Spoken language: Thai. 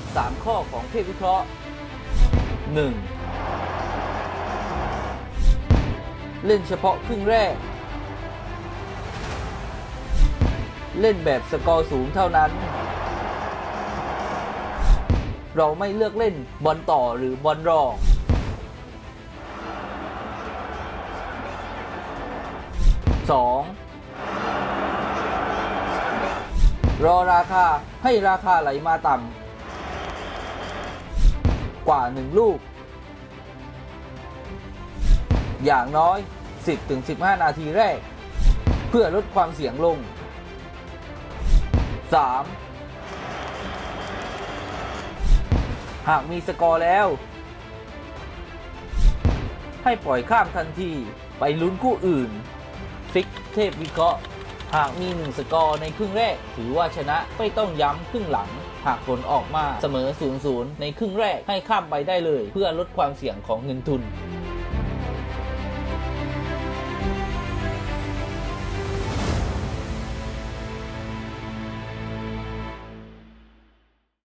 ฎ 3 ข้อของเทพวิเคราะห์ 1. เล่นเฉพาะครึ่งแรก เล่นแบบสกอร์สูงเท่านั้น เราไม่เลือกเล่นบอลต่อหรือบอลรอง 2. รอราคาให้ราคาไหลมาต่ำ กว่า 1 ลูก อย่างน้อย 10-15 นาทีแรก เพื่อลดความเสี่ยงลง 3. หากมีสกอร์แล้ว ให้ปล่อยข้ามทันทีไปลุ้นคู่อื่นทริกเทพวิเคราะห์ หากมีหนึ่งสกอร์ในครึ่งแรก ถือว่าชนะไม่ต้องย้ำครึ่งหลัง หากผลออกมาเสมอ 0-0 ในครึ่งแรกให้ข้ามไปได้เลย เพื่อลดความเสี่ยงของเงินทุน